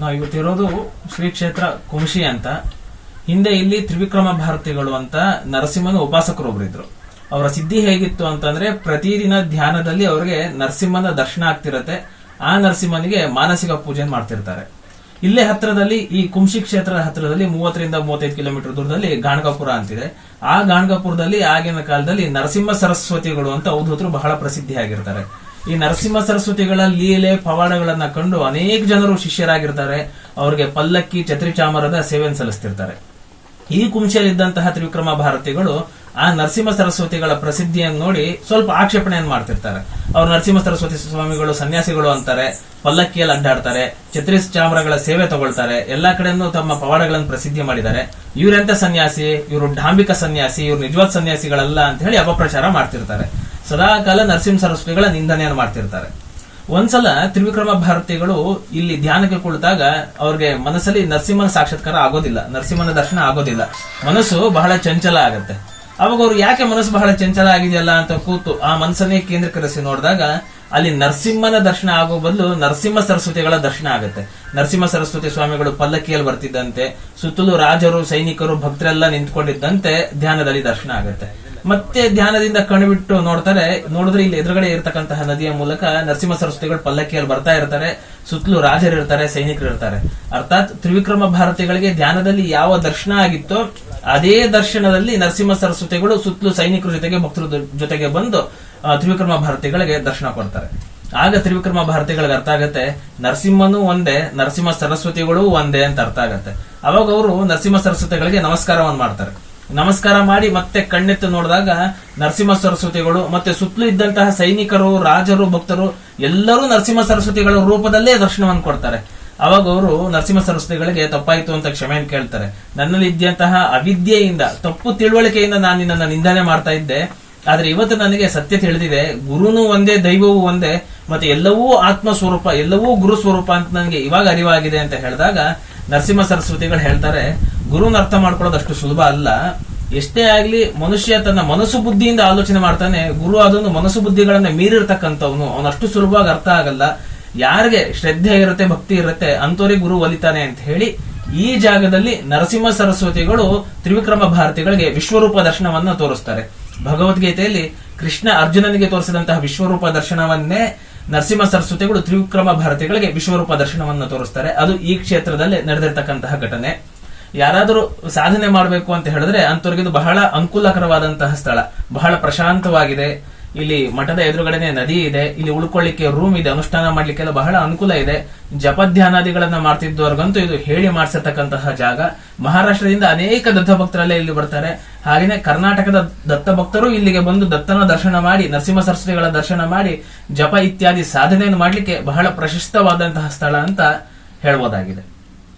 ನಾವು ಇವತ್ತಿರೋದು ಶ್ರೀ ಕ್ಷೇತ್ರ ಕುಂಶಿ ಅಂತ. ಹಿಂದೆ ಇಲ್ಲಿ ತ್ರಿವಿಕ್ರಮ ಭಾರತಿಗಳು ಅಂತ ನರಸಿಂಹನ ಉಪಾಸಕರು ಒಬ್ರು ಇದ್ರು ಅವರ ಸಿದ್ಧಿ ಹೇಗಿತ್ತು ಅಂತಂದ್ರೆ ಪ್ರತಿದಿನ ಧ್ಯಾನದಲ್ಲಿ ಅವರಿಗೆ ನರಸಿಂಹನ ದರ್ಶನ ಆಗ್ತಿರತ್ತೆ. ಆ ನರಸಿಂಹನಿಗೆ ಮಾನಸಿಕ ಪೂಜೆ ಮಾಡ್ತಿರ್ತಾರೆ. ಇಲ್ಲೇ ಹತ್ರದಲ್ಲಿ, ಈ ಕುಂಶಿ ಕ್ಷೇತ್ರದ ಹತ್ರದಲ್ಲಿ ಮೂವತ್ತರಿಂದ ಮೂವತ್ತೈದು ಕಿಲೋಮೀಟರ್ ದೂರದಲ್ಲಿ ಗಾಣಗಾಪುರ ಅಂತಿದೆ. ಆ ಗಾಣಗಾಪುರದಲ್ಲಿ ಆಗಿನ ಕಾಲದಲ್ಲಿ ನರಸಿಂಹ ಸರಸ್ವತಿಗಳು ಅಂತ ಅವಧೂತರು ಬಹಳ ಪ್ರಸಿದ್ಧಿಯಾಗಿರ್ತಾರೆ. ಈ ನರಸಿಂಹ ಸರಸ್ವತಿಗಳ ಲೀಲೆ, ಪವಾಡಗಳನ್ನ ಕಂಡು ಅನೇಕ ಜನರು ಶಿಷ್ಯರಾಗಿರ್ತಾರೆ. ಅವರಿಗೆ ಪಲ್ಲಕ್ಕಿ ಛತ್ರಿ ಚಾಮರದ ಸೇವೆ ಸಲ್ಲಿಸ್ತಿರ್ತಾರೆ. ಈ ಕುಂಶಿಯಲ್ಲಿದ್ದಂತಹ ತ್ರಿವಿಕ್ರಮ ಭಾರತಿಗಳು ಆ ನರಸಿಂಹ ಸರಸ್ವತಿಗಳ ಪ್ರಸಿದ್ಧಿಯನ್ನು ನೋಡಿ ಸ್ವಲ್ಪ ಆಕ್ಷೇಪಣೆಯನ್ನು ಮಾಡ್ತಿರ್ತಾರೆ. ಅವ್ರು ನರಸಿಂಹ ಸರಸ್ವತಿ ಸ್ವಾಮಿಗಳು, ಸನ್ಯಾಸಿಗಳು ಅಂತಾರೆ, ಪಲ್ಲಕ್ಕಿಯಲ್ಲಿ ಅಡ್ಡಾಡ್ತಾರೆ, ಛತ್ರಿ ಚಾಮರಗಳ ಸೇವೆ ತಗೊಳ್ತಾರೆ, ಎಲ್ಲಾ ಕಡೆನೂ ತಮ್ಮ ಪವಾಡಗಳನ್ನು ಪ್ರಸಿದ್ಧಿ ಮಾಡಿದ್ದಾರೆ. ಇವರೆಂತ ಸನ್ಯಾಸಿ? ಇವರು ಡಾಂಬಿಕ ಸನ್ಯಾಸಿ, ಇವರು ನಿಜವಾದ ಸನ್ಯಾಸಿಗಳಲ್ಲ ಅಂತ ಹೇಳಿ ಅಪಪ್ರಚಾರ ಮಾಡ್ತಿರ್ತಾರೆ. ಸದಾಕಾಲ ನರಸಿಂಹ ಸರಸ್ವತಿಗಳ ನಿಂದನೆಯನ್ನು ಮಾಡ್ತಿರ್ತಾರೆ. ಒಂದ್ಸಲ ತ್ರಿವಿಕ್ರಮ ಭಾರತಿಗಳು ಇಲ್ಲಿ ಧ್ಯಾನಕ್ಕೆ ಕುಳಿತಾಗ ಅವ್ರಿಗೆ ಮನಸ್ಸಲ್ಲಿ ನರಸಿಂಹನ ಸಾಕ್ಷಾತ್ಕಾರ ಆಗೋದಿಲ್ಲ. ನರಸಿಂಹನ ದರ್ಶನ ಆಗೋದಿಲ್ಲ. ಮನಸ್ಸು ಬಹಳ ಚಂಚಲ ಆಗತ್ತೆ. ಅವಾಗ ಅವ್ರು ಯಾಕೆ ಮನಸ್ಸು ಬಹಳ ಚಂಚಲ ಆಗಿದೆಯಲ್ಲ ಅಂತ ಕೂತು ಆ ಮನಸ್ಸನ್ನೇ ಕೇಂದ್ರೀಕರಿಸಿ ನೋಡಿದಾಗ ಅಲ್ಲಿ ನರಸಿಂಹನ ದರ್ಶನ ಆಗೋ ಬದಲು ನರಸಿಂಹ ಸರಸ್ವತಿಗಳ ದರ್ಶನ ಆಗುತ್ತೆ. ನರಸಿಂಹ ಸರಸ್ವತಿ ಸ್ವಾಮಿಗಳು ಪಲ್ಲಕ್ಕಿಯಲ್ಲಿ ಬರ್ತಿದ್ದಂತೆ, ಸುತ್ತಲೂ ರಾಜರು, ಸೈನಿಕರು, ಭಕ್ತರೆಲ್ಲ ನಿಂತ್ಕೊಂಡಿದ್ದಂತೆ ಧ್ಯಾನದಲ್ಲಿ ದರ್ಶನ ಆಗುತ್ತೆ. ಮತ್ತೆ ಧ್ಯಾನದಿಂದ ಕಣ್ಬಿಟ್ಟು ನೋಡ್ತಾರೆ, ನೋಡಿದ್ರೆ ಇಲ್ಲಿ ಎದುರುಗಡೆ ಇರತಕ್ಕಂತಹ ನದಿಯ ಮೂಲಕ ನರಸಿಂಹ ಸರಸ್ವತಿಗಳು ಪಲ್ಲಕ್ಕಿಯಲ್ಲಿ ಬರ್ತಾ ಇರ್ತಾರೆ. ಸುತ್ತಲೂ ರಾಜರು ಇರ್ತಾರೆ, ಸೈನಿಕರು ಇರ್ತಾರೆ. ಅರ್ಥಾತ್ ತ್ರಿವಿಕ್ರಮ ಭಾರತಿಗಳಿಗೆ ಧ್ಯಾನದಲ್ಲಿ ಯಾವ ದರ್ಶನ ಆಗಿತ್ತೋ, ಅದೇ ದರ್ಶನದಲ್ಲಿ ನರಸಿಂಹ ಸರಸ್ವತಿಗಳು ಸುತ್ತಲೂ ಸೈನಿಕರ ಜೊತೆಗೆ, ಭಕ್ತರ ಜೊತೆಗೆ ಬಂದು ತ್ರಿವಿಕ್ರಮ ಭಾರತಿಗಳಿಗೆ ದರ್ಶನ ಕೊಡ್ತಾರೆ. ಆಗ ತ್ರಿವಿಕ್ರಮ ಭಾರತಿಗಳಿಗೆ ಅರ್ಥ ಆಗತ್ತೆ, ನರಸಿಂಹನು ಒಂದೇ, ನರಸಿಂಹ ಸರಸ್ವತಿಗಳು ಒಂದೇ ಅಂತ ಅರ್ಥ ಆಗತ್ತೆ. ಅವಾಗ ಅವರು ನರಸಿಂಹ ಸರಸ್ವತಿಗಳಿಗೆ ನಮಸ್ಕಾರವನ್ನು ಮಾಡ್ತಾರೆ. ನಮಸ್ಕಾರ ಮಾಡಿ ಮತ್ತೆ ಕಣ್ಣೆತ್ತು ನೋಡಿದಾಗ ನರಸಿಂಹ ಸರಸ್ವತಿಗಳು ಮತ್ತೆ ಸುತ್ತಲೂ ಇದ್ದಂತಹ ಸೈನಿಕರು, ರಾಜರು, ಭಕ್ತರು ಎಲ್ಲರೂ ನರಸಿಂಹ ಸರಸ್ವತಿಗಳ ರೂಪದಲ್ಲೇ ದರ್ಶನವನ್ನು ಕೊಡ್ತಾರೆ. ಅವಾಗ ಅವರು ನರಸಿಂಹ ಸರಸ್ವತಿಗಳಿಗೆ ತಪ್ಪಾಯಿತು ಅಂತ ಕ್ಷಮೆಯನ್ನು ಕೇಳ್ತಾರೆ. ನನ್ನಲ್ಲಿ ಇದ್ದಂತಹ ಅವಿದ್ಯೆಯಿಂದ, ತಪ್ಪು ತಿಳುವಳಿಕೆಯಿಂದ ನಾನು ನಿನ್ನನ್ನು ನಿಂದನೆ ಮಾಡ್ತಾ ಇದ್ದೆ. ಆದ್ರೆ ಇವತ್ತು ನನಗೆ ಸತ್ಯ ತಿಳಿದಿದೆ. ಗುರುನು ಒಂದೇ, ದೈವವೂ ಒಂದೇ, ಮತ್ತೆ ಎಲ್ಲವೂ ಆತ್ಮ ಸ್ವರೂಪ ಎಲ್ಲವೂ ಗುರು ಸ್ವರೂಪ ಅಂತ ನನಗೆ ಇವಾಗ ಅರಿವಾಗಿದೆ ಅಂತ ಹೇಳಿದಾಗ ನರಸಿಂಹ ಸರಸ್ವತಿಗಳು ಹೇಳ್ತಾರೆ ಗುರುನ ಅರ್ಥ ಮಾಡ್ಕೊಳ್ಳೋದು ಅಷ್ಟು ಸುಲಭ ಅಲ್ಲ. ಎಷ್ಟೇ ಆಗ್ಲಿ ಮನುಷ್ಯ ತನ್ನ ಮನಸ್ಸು ಬುದ್ಧಿಯಿಂದ ಆಲೋಚನೆ ಮಾಡ್ತಾನೆ, ಗುರು ಅದೊಂದು ಮನಸ್ಸು ಬುದ್ಧಿಗಳನ್ನ ಮೀರಿರ್ತಕ್ಕಂಥವನು. ಅವನಷ್ಟು ಸುಲಭವಾಗಿ ಅರ್ಥ ಆಗಲ್ಲ. ಯಾರಿಗೆ ಶ್ರದ್ಧೆ ಇರುತ್ತೆ, ಭಕ್ತಿ ಇರುತ್ತೆ ಅಂತವರಿಗೆ ಗುರು ಒಲಿತಾನೆ ಅಂತ ಹೇಳಿ ಈ ಜಾಗದಲ್ಲಿ ನರಸಿಂಹ ಸರಸ್ವತಿಗಳು ತ್ರಿವಿಕ್ರಮ ಭಾರತಿಗಳಿಗೆ ವಿಶ್ವರೂಪ ದರ್ಶನವನ್ನ ತೋರಿಸ್ತಾರೆ. ಭಗವದ್ಗೀತೆಯಲ್ಲಿ ಕೃಷ್ಣ ಅರ್ಜುನನಿಗೆ ತೋರಿಸಿದಂತಹ ವಿಶ್ವರೂಪ ದರ್ಶನವನ್ನೇ ನರಸಿಂಹ ಸರಸ್ವತಿಗಳು ತ್ರಿವಿಕ್ರಮ ಭಾರತಿಗಳಿಗೆ ವಿಶ್ವರೂಪ ದರ್ಶನವನ್ನ ತೋರಿಸ್ತಾರೆ. ಅದು ಈ ಕ್ಷೇತ್ರದಲ್ಲಿ ನಡೆದಿರ್ತಕ್ಕಂತಹ ಘಟನೆ. ಯಾರಾದರೂ ಸಾಧನೆ ಮಾಡಬೇಕು ಅಂತ ಹೇಳಿದ್ರೆ ಅಂತವ್ರಿಗೆ ಬಹಳ ಅನುಕೂಲಕರವಾದಂತಹ ಸ್ಥಳ. ಬಹಳ ಪ್ರಶಾಂತವಾಗಿದೆ. ಇಲ್ಲಿ ಮಠದ ಎದುರುಗಡೆನೆ ನದಿ ಇದೆ. ಇಲ್ಲಿ ಉಳ್ಕೊಳ್ಳಿಕ್ಕೆ ರೂಮ್ ಇದೆ. ಅನುಷ್ಠಾನ ಮಾಡ್ಲಿಕ್ಕೆಲ್ಲ ಬಹಳ ಅನುಕೂಲ ಇದೆ. ಜಪಧ್ಯಾನಾದಿಗಳನ್ನ ಮಾಡ್ತಿದ್ದವರ್ಗಂತೂ ಇದು ಹೇಳಿ ಮಾಡಿಸಿರ್ತಕ್ಕಂತಹ ಜಾಗ. ಮಹಾರಾಷ್ಟ್ರದಿಂದ ಅನೇಕ ದತ್ತ ಭಕ್ತರಲ್ಲೇ ಇಲ್ಲಿ ಬರ್ತಾರೆ. ಹಾಗೆಯೇ ಕರ್ನಾಟಕದ ದತ್ತ ಭಕ್ತರು ಇಲ್ಲಿಗೆ ಬಂದು ದತ್ತನ ದರ್ಶನ ಮಾಡಿ, ನರಸಿಂಹ ಸರಸ್ವತಿಗಳ ದರ್ಶನ ಮಾಡಿ, ಜಪ ಇತ್ಯಾದಿ ಸಾಧನೆಯನ್ನು ಮಾಡ್ಲಿಕ್ಕೆ ಬಹಳ ಪ್ರಶಸ್ತವಾದಂತಹ ಸ್ಥಳ ಅಂತ ಹೇಳ್ಬೋದಾಗಿದೆ.